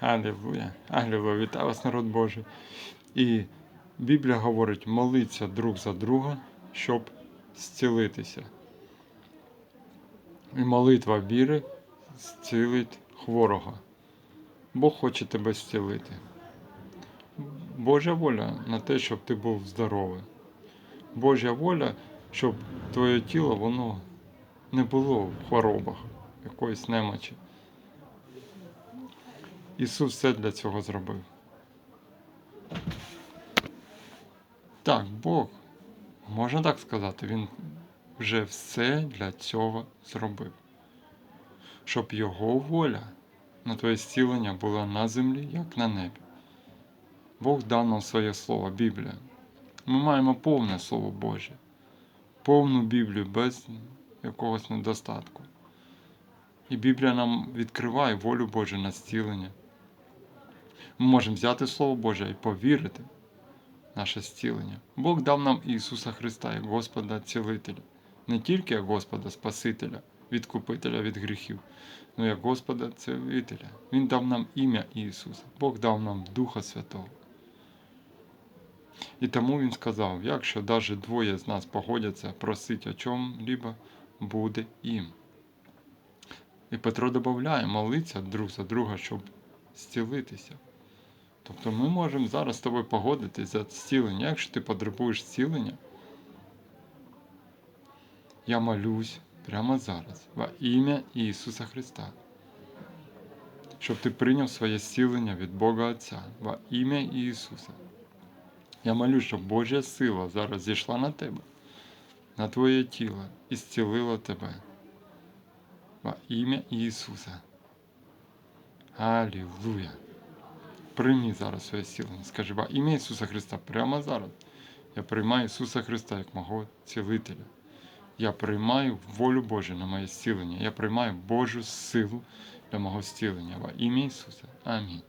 Аллилуйя. Аллилуйя. Вітаю вас, народ Божий. І Біблія говорить, молиться друг за друга, щоб зцілитися. І молитва віри зцілить хворого. Бог хоче тебе зцілити. Божа воля на те, щоб ти був здоровий. Божа воля, щоб твоє тіло воно не було в хворобах, якоїсь немочі. Ісус все для цього зробив. Так, Бог, можна так сказати, Він вже все для цього зробив. Щоб Його воля на твоє зцілення була на землі, як на небі. Бог дав нам своє слово, Біблія. Ми маємо повне Слово Боже, повну Біблію без якогось недостатку. І Біблія нам відкриває волю Божу на зцілення. Ми можемо взяти Слово Боже і повірити в наше зцілення. Бог дав нам Ісуса Христа як Господа Цілителя, не тільки як Господа Спасителя, відкупителя від гріхів, але як Господа Цілителя. Він дав нам ім'я Ісуса, Бог дав нам Духа Святого. І тому Він сказав, якщо навіть двоє з нас погодяться просить о чому-либо, буде їм. І Петро додає, молиться друг за друга, щоб зцілитися. Тобто ми можемо зараз з тобою погодитись за зцілення. Якщо ти потребуєш зцілення, я молюсь прямо зараз во ім'я Ісуса Христа, щоб ти прийняв своє зцілення від Бога Отця во ім'я Ісуса. Я молю, щоб Божа сила зараз зійшла на тебе, на твоє тіло і зцілила тебе во ім'я Ісуса. Алілуя. Прийми зараз своє зцілення. Скажи, во ім'я Ісуса Христа, прямо зараз. Я приймаю Ісуса Христа як мого цілителя. Я приймаю волю Божу на моє зцілення. Я приймаю Божу силу для мого зцілення. Во ім'я Ісуса. Амінь.